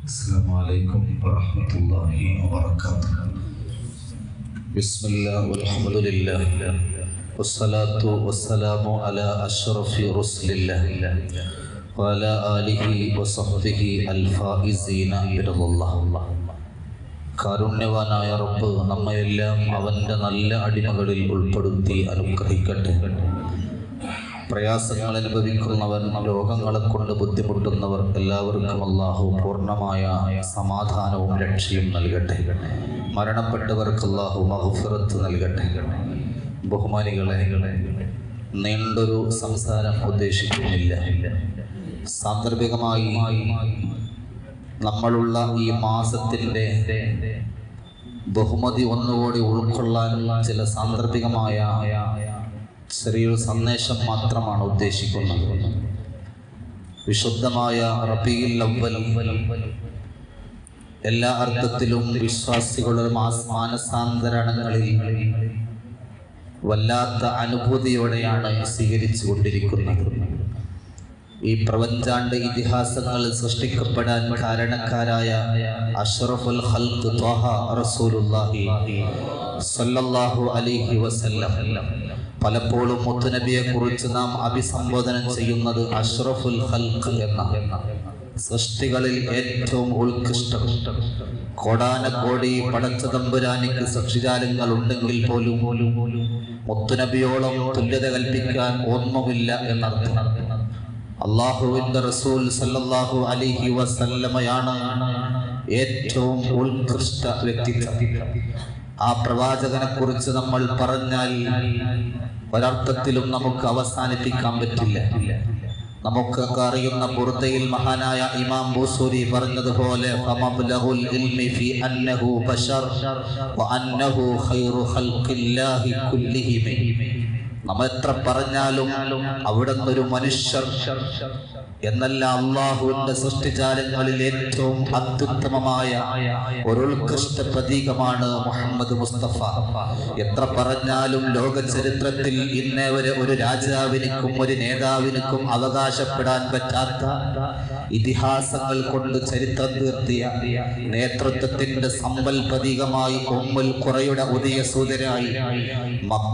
السلام عليكم ورحمة الله وبركاته بسم الله والحمد لله والصلاة والسلام على أشرف رسل الله وعلى آله وصحبه الفائزين برضا الله കാരുണ്യവാനായ റബ്ബ് നമ്മയെല്ലാം അവൻ്റെ നല്ല അടിമകളിൽ ഉൾപ്പെടുത്തി അനുഗ്രഹിക്കട്ടെ പ്രയാസങ്ങൾ അനുഭവിക്കുന്നവർ രോഗങ്ങളെ കൊണ്ട് ബുദ്ധിമുട്ടുന്നവർ എല്ലാവർക്കും അള്ളാഹു പൂർണമായ സമാധാനവും രക്ഷയും നൽകട്ടെ. മരണപ്പെട്ടവർക്ക് അള്ളാഹു മഹുഫറത്ത് നൽകട്ടെ. ബഹുമാനികളെ നീണ്ടൊരു സംസാരം ഉദ്ദേശിക്കുന്നില്ല. സാന്ദർഭികമായി നമ്മളുള്ള ഈ മാസത്തിന്റെ ബഹുമതി ഒന്നുകൂടി ഉൾക്കൊള്ളാനുള്ള ചില സാന്ദർഭികമായ ചെറിയൊരു സന്ദേശം മാത്രമാണ് ഉദ്ദേശിക്കുന്നത്. വിശുദ്ധമായ റബിയിൽ അവ്വലും എല്ലാ അർത്ഥത്തിലും വിശ്വാസികളുടെ മാനസാന്തരണങ്ങളിൽ വല്ലാത്ത അനുഭൂതിയോടെയാണ് സ്വീകരിച്ചു കൊണ്ടിരിക്കുന്നത് ഈ പ്രപഞ്ചാണ്ട് ഇതിഹാസങ്ങൾ സൃഷ്ടിക്കപ്പെടാൻ കാരണക്കാരായ അഷറഫുൽ റസൂലുള്ളാഹി അലൈഹി വസല്ലം പലപ്പോഴും മുത്തുനബിയെ കുറിച്ച് നാം അഭിസംബോധന ചെയ്യുന്നത് അഷ്റഫുൽ ഹൽഖ് എന്ന സൃഷ്ടികളിൽ ഏറ്റവും ഉത്കൃഷ്ടം. കോടാനക്കോടി പടച്ച തമ്പുരാനിക്ക് സൃഷ്ടിജാലങ്ങൾ ഉണ്ടെങ്കിൽ പോലും മുത്തുനബിയോളം തുല്യത കൽപ്പിക്കാൻ ഒന്നുമില്ല എന്നർത്ഥം. അള്ളാഹുവിന്റെ റസൂൽ സല്ലല്ലാഹു അലൈഹി വസല്ലമയാണ് ഏറ്റവും ഉത്കൃഷ്ട വ്യക്തിത്വം. ആ പ്രവാചകനെ കുറിച്ച് നമ്മൾ പറഞ്ഞാൽ ഒരർത്ഥത്തിലും നമുക്ക് അവസാനിപ്പിക്കാൻ പറ്റില്ല. നമുക്കൊക്കെ അറിയുന്ന ബുർദയിൽ മഹാനായ ഇമാം ബൂസൂരി പറഞ്ഞതുപോലെ അന്നഹു ബശർ വഅന്നഹു ഖൈറു ഖൽഖില്ലാഹി നമ്മൾ പറഞ്ഞാലും അവിടെ ഒരു മനുഷ്യർ എന്നല്ല അള്ളാഹുവിന്റെ സൃഷ്ടിജാലങ്ങളിൽ ഏറ്റവും അത്യുത്തമമായ ഒരു ഉത്കൃഷ്ട പ്രതീകമാണ് മുഹമ്മദ് മുസ്തഫ. എത്ര പറഞ്ഞാലും ലോക ചരിത്രത്തിൽ ഇന്നേ വരെ ഒരു രാജാവിനിക്കും ഒരു നേതാവിനിക്കും അവകാശപ്പെടാൻ പറ്റാത്ത ഇതിഹാസങ്ങൾ കൊണ്ട് ചരിത്രം തീർത്തിയ നേതൃത്വത്തിന്റെ സമ്പൽ പ്രതീകമായി ഉമ്മുൽ കുറയുടെ ഉദയസൂതരായി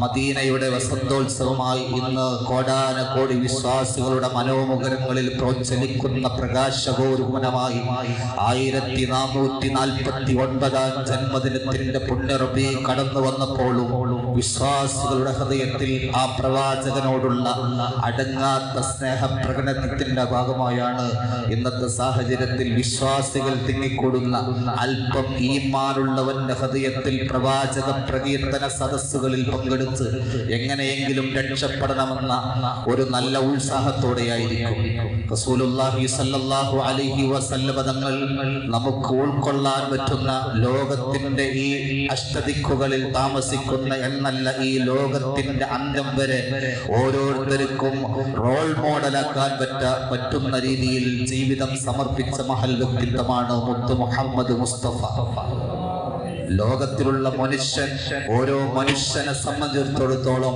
മദീനയുടെ വസന്തോത്സവമായി ഇന്ന് കോടി വിശ്വാസികളുടെ മനോമുഖരങ്ങളിൽ പ്രോത്സലിക്കുന്ന പ്രകാശഗോരൂപനമായി ആയിരത്തി നാനൂറ്റി നാൽപ്പത്തി ഒൻപതാം ജന്മദിനത്തിന്റെ പുണ്യറബി കടന്നു വന്നപ്പോഴും വിശ്വാസികളുടെ ഹൃദയത്തിൽ ആ പ്രവാചകനോടുള്ള അടങ്ങാത്ത സ്നേഹ പ്രകടനത്തിന്റെ ഭാഗമായാണ് ഇന്നത്തെ സാഹചര്യത്തിൽ വിശ്വാസികൾ തിങ്ങിക്കൂടുന്ന അല്പം ഈമാനുള്ളവന്റെ ഹൃദയത്തിൽ പ്രവാചക പ്രകീർത്തന സദസ്സുകളിൽ പങ്കെടുത്ത് എങ്ങനെയെങ്കിലും രക്ഷപ്പെടണമെന്ന ഒരു നല്ല ഉത്സാഹത്തോടെയായിരിക്കും. അലൈഹി തങ്ങൾ നമുക്ക് ഉൾക്കൊള്ളാൻ പറ്റുന്ന ലോകത്തിന്റെ ഈ അഷ്ടദിക്കുകളിൽ താമസിക്കുന്ന എന്നല്ല ഈ ലോകത്തിന്റെ അന്ത്യം വരെ ഓരോരുത്തർക്കും റോൾ മോഡലാക്കാൻ പറ്റ പറ്റുന്ന രീതിയിൽ ജീവിതം സമർപ്പിച്ച മഹൽ വ്യക്തിത്വമാണ് മുത്ത് മുഹമ്മദ് മുസ്തഫ. ലോകത്തിലുള്ള മനുഷ്യൻ ഓരോ മനുഷ്യനെ സംബന്ധിച്ചിടത്തോളം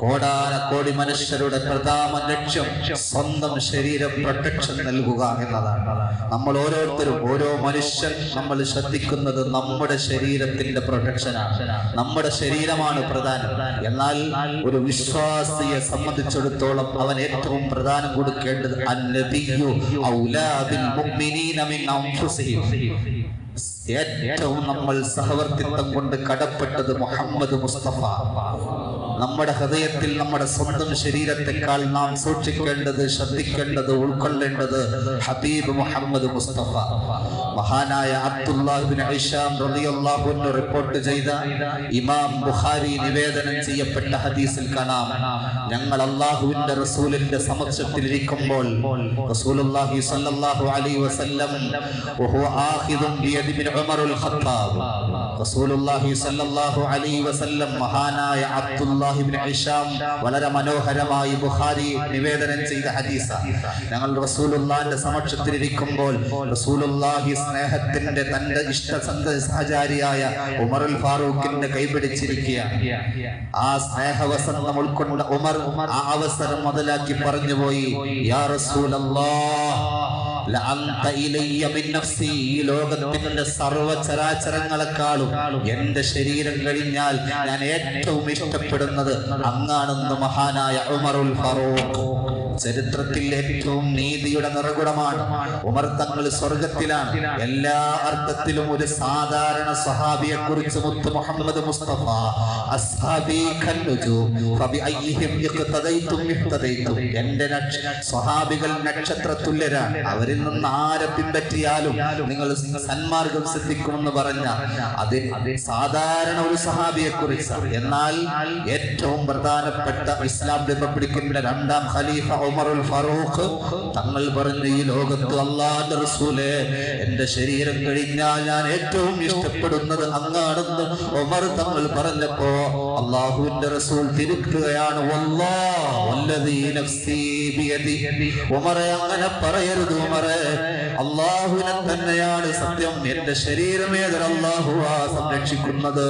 കോടാന കോടി മനുഷ്യരുടെ പ്രധാന ലക്ഷ്യം സ്വന്തം ശരീര പ്രൊട്ടക്ഷൻ നൽകുക എന്നതാണ്. നമ്മൾ ഓരോരുത്തരും ഓരോ മനുഷ്യൻ നമ്മൾ ശ്രദ്ധിക്കുന്നത് നമ്മുടെ ശരീരത്തിന്റെ പ്രൊട്ടക്ഷനാണ് നമ്മുടെ ശരീരമാണ് പ്രധാനം. എന്നാൽ ഒരു വിശ്വാസിയെ സംബന്ധിച്ചിടത്തോളം അവൻ ഏറ്റവും പ്രധാനം കൊടുക്കേണ്ടത് അന്നബിയു ഔലാ ബിൽ മുഅ്മിനീന മിൻ അൻഫുസിഹിം. ഏറ്റവും നമ്മൾ സഹവർത്തിത്വം കൊണ്ട് കടപ്പെട്ടത് മുഹമ്മദ് മുസ്തഫ. നമ്മുടെ ഹൃദയത്തിൽ നമ്മുടെ സ്വന്തം ശരീരത്തെക്കാൾ നാം സൂക്ഷിക്കേണ്ടത് ശ്രദ്ധിക്കേണ്ടത് ഉൾക്കൊള്ളേണ്ടത് ഹബീബ് മുഹമ്മദ് മുസ്തഫ. മഹാനായ അബ്ദുല്ലാഹിബിൻ റിപ്പോർട്ട് ചെയ്ത ഇമാം ബുഖാരി നിവേദനം ചെയ്യപ്പെട്ട ഹദീസിൽ കാണാം. ഞങ്ങൾ അള്ളാഹുവിന്റെ റസൂലിന്റെ സമക്ഷത്തിൽ ഇരിക്കുമ്പോൾ റസൂലുള്ളാഹി സ്വല്ലല്ലാഹു അലൈഹി വസല്ലം വഹു ആഖിദും ബിയദി ബിൻ ഉമറുൽ ഖത്താബ്. റസൂലുള്ളാഹി സ്വല്ലല്ലാഹു അലൈഹി വസല്ലം മഹാനായ അബ്ദുല്ലാഹിബ്നു ഹിഷാം വളരെ മനോഹരമായി ബുഖാരി നിവേദനം ചെയ്ത ഹദീസ. ഞങ്ങൾ റസൂലുള്ളാഹിന്റെ സമക്ഷത്തിൽ ഇരിക്കുമ്പോൾ റസൂലുള്ളാഹി സ്നേഹത്തിന്റെ തന്റെ ഇഷ്ട സഹചാരിയായ ഉമറുൽ ഫാറൂഖിന്റെ കൈപിടിച്ചിരിക്കുകയാണ് ആ സ്നേഹവസന്തം ഉൾക്കൊണ്ട ഉമർ ആ അവസരം മുതലാക്കി പറഞ്ഞു പോയി യാ റസൂലല്ലാഹ് ലോകത്തിന്റെ സർവചരാചരങ്ങളെക്കാളും എന്റെ ശരീരം കഴിഞ്ഞാൽ ഞാൻ ഏറ്റവും ഇഷ്ടപ്പെടുന്നത് അങ്ങാണെന്ന് മഹാനായ ഉമറുൽ ഫറൂഖ്. ചരിത്രത്തിൽ ഏറ്റവും നീതിയുടെ നിറകുടമാണ്. ഉമർ തങ്ങൾ സ്വർഗത്തിലാണ്. എല്ലാ അർത്ഥത്തിലും ഒരു സാധാരണ സഹാബിയെ കുറിച്ച് മുത്ത് മുഹമ്മദ് മുസ്തഫ എന്റെ സ്വഹാബികൾ നക്ഷത്ര തുല്യരാണ് അവരിൽ നിന്ന് ആരെ പിൻപറ്റിയാലും നിങ്ങൾ സന്മാർഗം സിദ്ധിക്കുമെന്ന് പറഞ്ഞ അത് സാധാരണ ഒരു സഹാബിയെ കുറിച്ച് എന്നാൽ ഏറ്റവും പ്രധാനപ്പെട്ട ഇസ്ലാം റിപ്പബ്ലിക്കിന്റെ രണ്ടാം ഖലീഫ ഉമറുൽ ഫറൂഖ് തങ്ങൾ പറഞ്ഞ ഈ ലോകത്ത് അള്ളാന്റെ റസൂലെ എന്റെ ശരീരം കഴിഞ്ഞാൽ ഞാൻ ഏറ്റവും ഇഷ്ടപ്പെടുന്നത് അങ്ങാണെന്ന് ഉമർ തങ്ങൾ പറഞ്ഞപ്പോ അള്ളാഹുവിന്റെ റസൂൽ തിരുക്കുകയാണ് വല്ലാഹ് വല്ലദീ നഫ്സീ. അങ്ങനെ പറയരുത് അള്ളാഹുവിനെ തന്നെയാണ് സത്യം എന്റെ ശരീരം ഏതൊരു സംരക്ഷിക്കുന്നത്.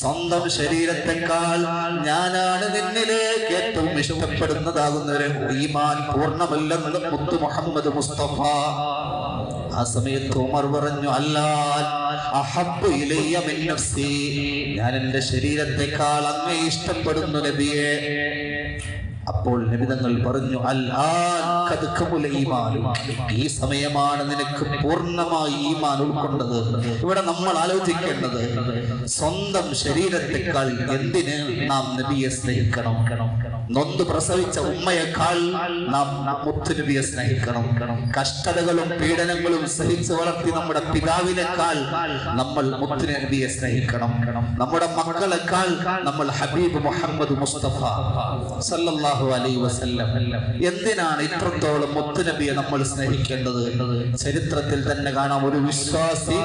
സ്വന്തം ശരീരത്തെക്കാൾ ഞാനാണ് നിന്നിലേക്ക് ഏറ്റവും ഇഷ്ടപ്പെടുന്നതാകുന്നവരെ ഈമാൻ പൂർണമല്ലെന്ന് മുത്തു മുഹമ്മദ് മുസ്തഫ. ആ സമയത്ത് ഉമർ പറഞ്ഞു അല്ലാൻ അഹബ്ബു നഫ്സി. ഞാൻ എന്റെ ശരീരത്തെക്കാൾ അങ്ങേ ഇഷ്ടപ്പെടുന്നു നബിയെ. അപ്പോൾ നബിതങ്ങൾ പറഞ്ഞു അൽ ഈ സമയമാണ് നിനക്ക് പൂർണമായി ഈമാൻ ഉൾക്കൊണ്ടത്. ഇവിടെ നമ്മൾ ആലോചിക്കേണ്ടത് സ്വന്തം ശരീരത്തെക്കാൾ എന്തിന് നാം നബിയെ സ്നേഹിക്കണം? നൊന്ത് പ്രസവിച്ച ഉമ്മയെക്കാൾ നാം മുത്തുനബിയെ സ്നേഹിക്കണം. കഷ്ടതകളും പീഡനങ്ങളും സഹിച്ചു വളർത്തി നമ്മുടെ പിതാവിനേക്കാൾ നമ്മൾ മുത്തുനബിയെ സ്നേഹിക്കണം. നമ്മുടെ മക്കളെക്കാൾ നമ്മൾ ഹബീബ് മുഹമ്മദ് മുസ്തഫ. സല്ലല്ലാഹു അലൈഹി വസല്ലം. എന്തിനാണ് ഇത്രത്തോളം മുത്തുനബിയെ നമ്മൾ സ്നേഹിക്കേണ്ടത്? ചരിത്രത്തിൽ തന്നെ കാണാം ഒരു വിശ്വാസി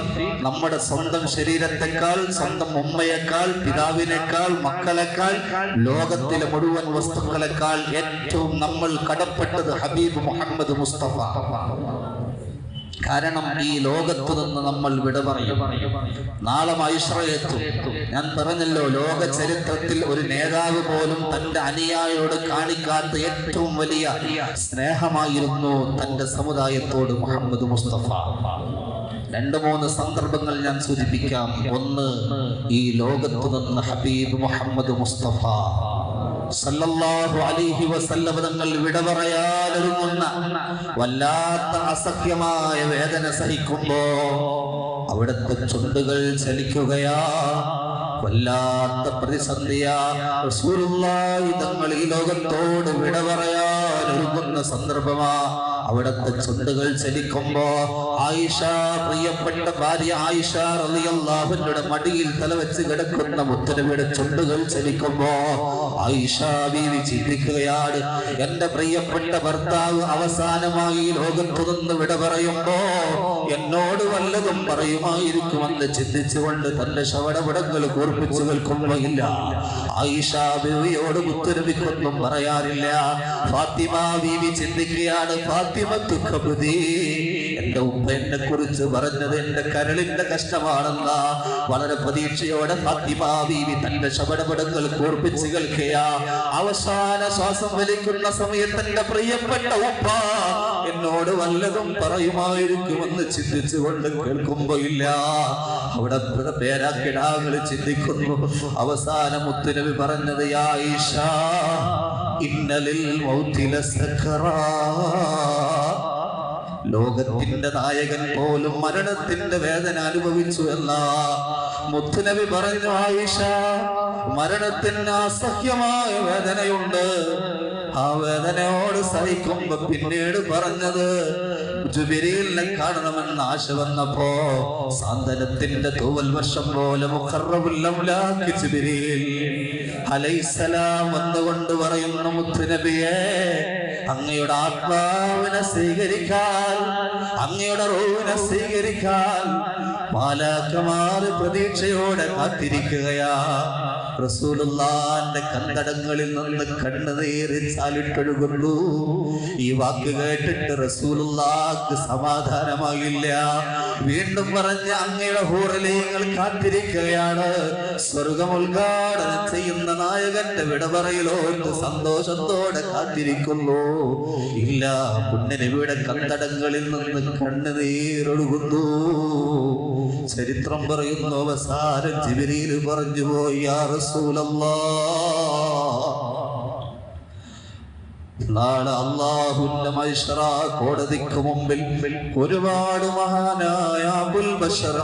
നമ്മുടെ സ്വന്തം ശരീരത്തെക്കാൾ സ്വന്തം ഉമ്മയേക്കാൾ പിതാവിനേക്കാൾ മക്കളെക്കാൾ ലോകത്തിലെ മുഴുവൻ വസ്തുക്കളെക്കാൾ ഏറ്റവും നമ്മൾ കടപ്പെട്ടത് ഹബീബ് മുഹമ്മദ് മുസ്തഫ. കാരണം ഈ ലോകത്ത് നിന്ന് നമ്മൾ വിട പറയും. നാളെ മൈശ്രയെത്തും ഞാൻ പറഞ്ഞല്ലോ ലോക ചരിത്രത്തിൽ ഒരു നേതാവ് പോലും തന്റെ അനുയായോട് കാണിക്കാത്ത ഏറ്റവും വലിയ സ്നേഹമായിരുന്നു തന്റെ സമുദായത്തോട് മുഹമ്മദ് മുസ്തഫ. രണ്ട് മൂന്ന് സന്ദർഭങ്ങൾ ഞാൻ സൂചിപ്പിക്കാം. ഒന്ന് ഈ ലോകത്ത് നിന്ന് ഹബീബ് മുഹമ്മദ് മുസ്തഫ. സല്ലല്ലാഹു അലൈഹി വസല്ലം തങ്ങൾ വിട പറയാനൊരുങ്ങുന്ന വല്ലാത്ത അസഹ്യമായ വേദന സഹിക്കുമ്പോ അവിടുത്തെ ചുണ്ടുകൾ ചലിക്കുകയാ. വല്ലാത്ത പ്രതിസന്ധിയാ. തങ്ങൾ ഈ ലോകത്തോട് വിട പറയാനൊരുങ്ങുന്ന സന്ദർഭമാ. അവിടുത്തെ ചുണ്ടുകൾ ചലിക്കുമ്പോ ആയിഷ പ്രിയപ്പെട്ട ഭാര്യ ആയിഷ റളിയല്ലാഹുവിന്റെ മടിയിൽ തലവെച്ച് കിടക്കുന്ന മുത്തരവിടെ ചുണ്ടുകൾ ചലിക്കുമ്പോ ആയിഷ ബീവി ചിന്തിക്കുകയാണ് എന്റെ പ്രിയപ്പെട്ട ഭർത്താവ് അവസാനമായി ലോകം നിന്ന് വിട പറയുമ്പോ എന്നോട് വല്ലതും പറയുമായിരിക്കുമെന്ന് ചിന്തിച്ചുകൊണ്ട് തന്റെ ശവടപടങ്ങൾ കൂർപ്പിച്ചു കേൾക്കുമ്പോ ഇല്ല. ആയിഷ ബീവിയോട് മുത്തുരവിക്കൊന്നും പറയാറില്ല. ഫാത്തിമ ബീവി ചിന്തിക്കുകയാണ് എന്റെ ഉപ്പ എന്നെ കുറിച്ച് പറഞ്ഞത് എന്റെ കരളിന്റെ കഷ്ടമാണെന്ന. വളരെ പ്രതീക്ഷയോടെ ഫാത്തിമ ബീവി തന്റെ ശബടപടങ്ങൾ കോർപ്പിച്ച് കേൾക്കുക അവസാന ശ്വാസം വലിക്കുന്ന സമയത്ത് എന്റെ പ്രിയപ്പെട്ട ഉപ്പ എന്നോട് വല്ലതും പറയുമായിരിക്കുമെന്ന് ചിന്തിച്ചുകൊണ്ട് കേൾക്കുമ്പോ ഇല്ല അവിടെ പേരാക്കിടാങ്ങൾ ചിന്തിക്കുന്നു. അവസാന മുത്തുനബി പറഞ്ഞത് ആയിഷ ഇന്നലിൽ ലോകത്തിന്റെ നായകൻ പോലും മരണത്തിന്റെ വേദന അനുഭവിച്ചു എന്ന മുത്തുനബി പറഞ്ഞു ആയിഷ മരണത്തിന് അസഹ്യമായ വേദനയുണ്ട്. ആ വേദനയോട് സഹിക്കുമ്പോ പിന്നീട് പറഞ്ഞത് ജുബിരിലിനെ കാണണമെന്ന് ആശ വന്നപ്പോ സാന്ത്വനത്തിന്റെ തൂവൽ വർഷം പോലെ മുഖറബുല്ലംലാക്കി ജുബിരിയിൽ അലൈസലാം വന്നുകൊണ്ട് പറയുന്നു മുത്തുനബിയെ അങ്ങയുടെ ആത്മാവിനെ സ്വീകരിക്കാൻ അങ്ങയുടെ റോവിനെ സ്വീകരിക്കാൻ മാലാക്കമാർ പ്രതീക്ഷയോടെ കാത്തിരിക്കുകയാ. റസൂലുള്ളാന്റെ കന്തടങ്ങളിൽ നിന്ന് കണ്ണുനീര് ചാലിട്ടൊഴുകുള്ളൂ ഈ വാക്ക് കേട്ടിട്ട് റസൂലുള്ളാക്ക് സമാധാനമാകില്ല വീണ്ടും പറഞ്ഞ അങ്ങയുടെ ഹൂറലേങ്ങൾ കാത്തിരിക്കുകയാണ്. സ്വർഗം ഉദ്ഘാടനം ചെയ്യുന്ന നായകന്റെ വിട പറയലോട്ട് സന്തോഷത്തോടെ കാത്തിരിക്കുന്നു. ഇല്ല പുണ്യനബിയുടെ കന്തടങ്ങളിൽ നിന്ന് കണ്ണുനീരൊഴുകുന്നു. ചരിത്രം പറയുന്നു. അവസാനം ജിബിരിയിൽ പറഞ്ഞു പോയി യാ റസൂലല്ലാ. മൈഷറ കോടതിക്ക് മുമ്പിൽ ഒരുപാട് മഹാനായ അബുൽ ബഷർ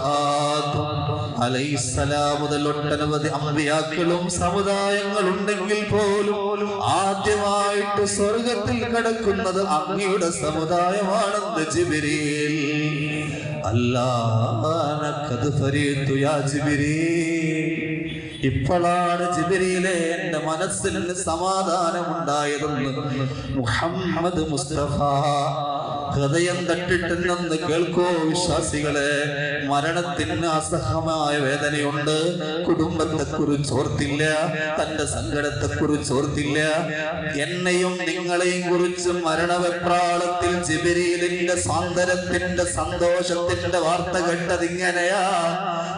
ആദം അലൈഹിസ്സലാം മുതൽ ഒട്ടനവധി അമ്പിയാക്കളും സമുദായങ്ങളുണ്ടെങ്കിൽ പോലും ആദ്യമായിട്ട് സ്വർഗത്തിൽ കിടക്കുന്നത് അങ്ങയുടെ സമുദായമാണെന്ന് ജിബിരിയിൽ അല്ലാനക്കത് യാ ഇപ്പോഴാണ് ജിബിരിയിലെ എന്റെ മനസ്സിൽ സമാധാനമുണ്ടായതെന്ന് മുഹമ്മദ് മുസ്തഫ ഹൃദയം തട്ടിട്ടെന്ന് കേൾക്കോ വിശ്വാസികളെ. മരണത്തിന് അസഹമായ വേദനയുണ്ട്. കുടുംബത്തെ കുറിച്ച് ഓർത്തില്ല. തന്റെ സങ്കടത്തെ കുറിച്ച് ഓർത്തില്ല. എന്നെയും നിങ്ങളെയും കുറിച്ച് മരണവെപ്രാളത്തിൽ ജിബിരിയിലിന്റെ സാന്ദരത്തിന്റെ സന്തോഷത്തിന്റെ വാർത്ത കേട്ടതിങ്ങനെയാ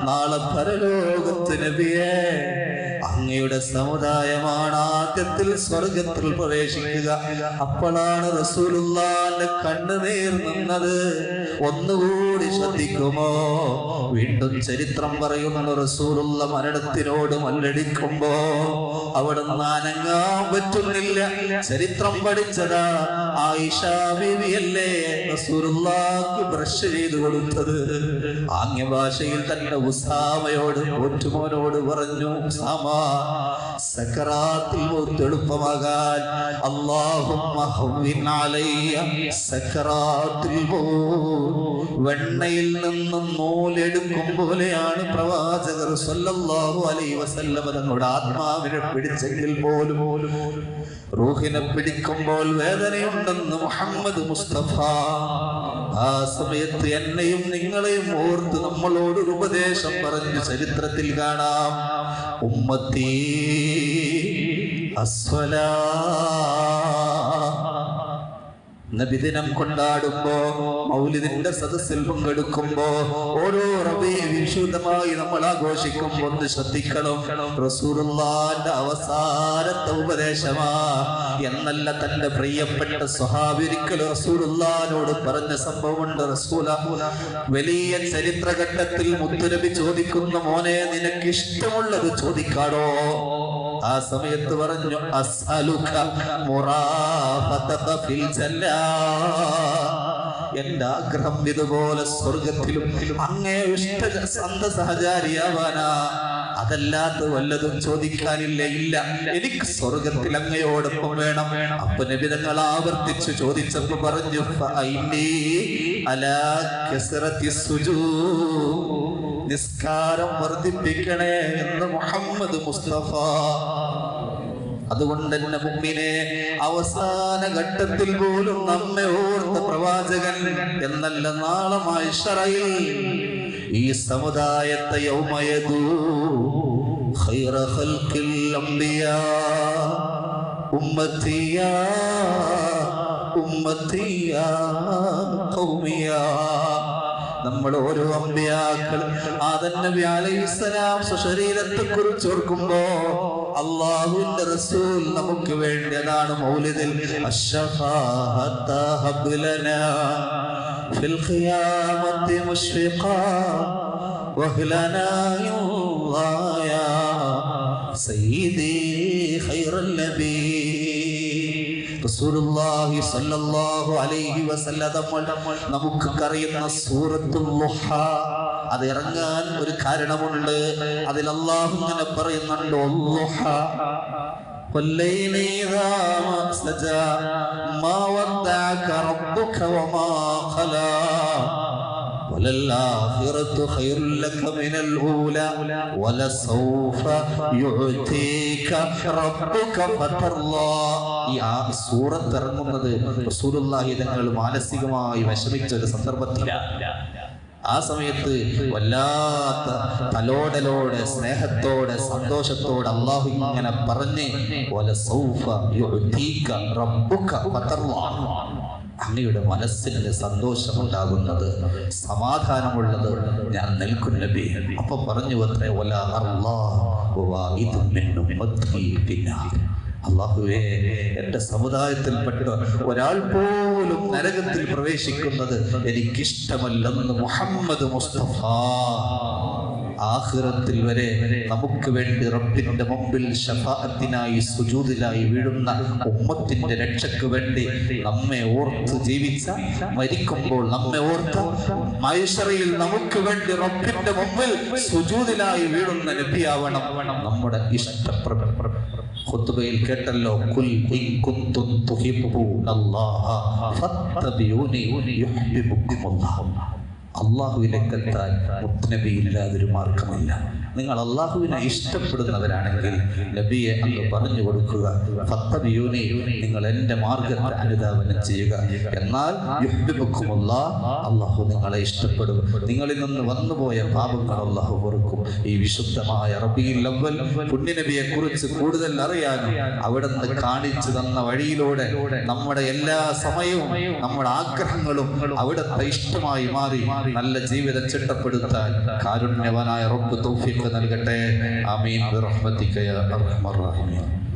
നാളെ പരലോകത്ത് നബിയേ അങ്ങയുടെ സമുദായമാണ് ആദ്യത്തിൽ സ്വർഗത്തിൽ പ്രവേശിക്കുക. അപ്പോഴാണ് റസൂലുള്ളാന്റെ നിന്നത്. ഒന്നുകൂടി ശ്രദ്ധിക്കുമോ? വീണ്ടും ചരിത്രം പറയുന്ന റസൂലുള്ള മരണത്തിനോട് മല്ലടിക്കുമ്പോ അവിടെ നാനങ്ങാൻ പറ്റുന്നില്ല. ചരിത്രം പഠിച്ചതാ. ആയിഷ ബ്രഷ് ചെയ്തു കൊടുത്തത്. ആംഗ്യ ഭാഷയിൽ തന്നെ ഉസാമയോട് ഒറ്റുമോനോട് പറഞ്ഞു വെണ്ണയിൽ നിന്നും നൂലെടുക്കും പോലെയാണ് പ്രവാചകർ സല്ലല്ലാഹു അലൈഹി വസല്ലമ തങ്ങളുടെ ആത്മാവിനെ പിടിച്ചെങ്കിൽ പോലും. റൂഹിനെ പിടിക്കുമ്പോൾ വേദനയുണ്ടെന്ന് മുഹമ്മദ് മുസ്തഫ. ആ സമയത്ത് എന്നെയും നിങ്ങളെയും ഓർത്ത് നമ്മളോട് ഒരു ഉപദേശം പറഞ്ഞു ചരിത്രത്തിൽ കാണാം. ഉമ്മത്തി അസ്വലാ. നബിദിനം കൊണ്ടാടുമ്പോ മൗലിദിന്റെ സദസ്സിൽ പങ്കെടുക്കുമ്പോ ഓരോ റബിയെ വിശുദ്ധമായി നമ്മൾ ആഘോഷിക്കുമ്പോ ഒന്ന് ശ്രദ്ധിക്കണം. റസൂലുള്ളാന്റെ അവസാനത്തെ ഉപദേശമാ എന്നല്ല തന്റെ പ്രിയപ്പെട്ട സ്വഹാബിരിക്കൽ റസൂലുള്ളാനോട് പറഞ്ഞ സംഭവമുണ്ട്. റസൂല വലിയ ചരിത്രഘട്ടത്തിൽ മുത്തുരബി ചോദിക്കുന്ന മോനെ നിനക്ക് ഇഷ്ടമുള്ളത് ചോദിക്കാടോ? ആ സമയത്ത് പറഞ്ഞു മുറാഫതക എന്റെ ആഗ്രഹം ഇതുപോലെ സ്വർഗത്തിലും അങ്ങേ ഇഷ്ട സന്ത സഹചാരിയാവാനാ അതല്ലാത്ത വല്ലതും ചോദിക്കാനില്ല ഇല്ല. എനിക്ക് സ്വർഗത്തിൽ അങ്ങയോടൊപ്പം വേണം. അപ്പൊ നബിതങ്ങൾ ആവർത്തിച്ചു ചോദിച്ചപ്പോ പറഞ്ഞു അലാ സുജൂ നിസ്കാരം വർദ്ധിപ്പിക്കണേ എന്ന് മുഹമ്മദ് മുസ്തഫ. അതുകൊണ്ട് തന്നെ മുമ്പിനെ അവസാന ഘട്ടത്തിൽ പോലും നമ്മെ ഓർത്ത പ്രവാചകൻ എന്നല്ല നാളെ മൈഷറയിൽ ഈ സമുദായത്തെ അംബിയാ. ഉമ്മത്തിയാ ഉമ്മത്തിയാ ഖൗമിയാ. നമ്മൾ ഓരോ അമ്പിയാക്കൾ വ്യാലയിസ്തനാം അലൈഹിസ്സലാം സ്വശരീരത്തെ കുറിച്ച് ഓർക്കുമ്പോ അള്ളാഹുവിന്റെ റസൂൽ നമുക്ക് വേണ്ടിയതാണ് മൗലിദിൽ അശ്ശഫാഅത്ത ഹബ്ലനാ ഫിൽ ഖിയാമത്തി സയ്യിദി ഖൈറുൽ നബീ റസൂലുള്ളാഹി സ്വല്ലല്ലാഹു അലൈഹി വസല്ലം നമ്മൾ നമുക്ക് അറിയുന്ന സൂറത്തുൽ ളുഹ അത് ഇറങ്ങാൻ ഒരു കാരണമുണ്ട് അതിൽ അള്ളാഹു ഇങ്ങനെ പറയുന്നുണ്ട് ളുഹ والليل إذا ما سجى ما ودعك ربك وما خلا وللآخرة خير لك من الأولى ولسوف يعطيك ربك فترضى ഈ ആ സൂറത്ത് ഇറങ്ങുന്നത് റസൂലുള്ളാഹി തങ്ങൾ മാനസികമായി വിഷമിച്ച ഒരു സന്ദർഭത്തിലാണ് ആ സമയത്ത് വല്ലാത്ത തലോടലോടെ സ്നേഹത്തോടെ സന്തോഷത്തോടെ അള്ളാഹു ഇങ്ങനെ പറഞ്ഞ് അങ്ങയുടെ മനസ്സിന് സന്തോഷമുണ്ടാകുന്നത് സമാധാനമുള്ളത് ഞാൻ നൽകും നബി അപ്പൊ പറഞ്ഞു അത്രേ. അള്ളാഹുവേ എന്റെ സമുദായത്തിൽപ്പെട്ട ഒരാൾ പോലും നരകത്തിൽ പ്രവേശിക്കുന്നത് എനിക്കിഷ്ടമല്ലെന്ന് മുഹമ്മദ് മുസ്തഫ ആഖിറത്തിൽ വരെ നമുക്ക് വേണ്ടി റബ്ബിന്റെ മുമ്പിൽ ഷഫാഅത്തിനായി സുജൂദിലായി വീഴുന്ന ഉമ്മത്തിന്റെ രക്ഷയ്ക്ക് വേണ്ടി നമ്മെ ഓർത്ത് ജീവിച്ച മരിക്കുമ്പോൾ നമ്മെ ഓർത്ത് മൈഷറയിൽ നമുക്ക് വേണ്ടി റബ്ബിന്റെ മുമ്പിൽ സുജൂദിലായി വീഴുന്ന നബിയാവണം നമ്മുടെ ഇഷ്ടപ്ര ഖുത്ബയിൽ കേട്ടല്ലോ കുൽ ഇൻ കുന്തും തുഹിബ്ബൂനല്ലാഹ ഫത്തബിയൂനി യുഹ്ബിബുക്കുമുല്ലാഹ് അള്ളാഹുവിലേക്ക് എത്താൻ മുത്തനബിയില്ലാതൊരു മാർഗമില്ല നിങ്ങൾ അള്ളാഹുവിനെ ഇഷ്ടപ്പെടുന്നവരാണെങ്കിൽ നബിയെ അങ്ങ് പറഞ്ഞു കൊടുക്കുക. ഫത്തബിയൂനി നിങ്ങൾ എന്റെ മാർഗത്തെ അനുധാവനം ചെയ്യുക. എന്നാൽ അള്ളാഹു നിങ്ങളെ ഇഷ്ടപ്പെടും. നിങ്ങളിൽ നിന്ന് വന്നുപോയ പാപങ്ങൾ അള്ളാഹു പൊറുക്കും ഈ വിശുദ്ധമായ റബിയിൽ ലവൽ പുണ്യനബിയെ കുറിച്ച് കൂടുതൽ അറിയാനും അവിടെ നിന്ന് കാണിച്ചു തന്ന വഴിയിലൂടെ നമ്മുടെ എല്ലാ സമയവും നമ്മുടെ ആഗ്രഹങ്ങളും അവിടുത്തെ ഇഷ്ടമായി മാറി നല്ല ജീവിതം ചിട്ടപ്പെടുത്താൻ കാരുണ്യവനായ റബ്ബ് തൗഫീഖ് നൽകട്ടെ. ആമീൻ. ബിറഹ്മതിക യാ അർഹമർ റഹീമീൻ.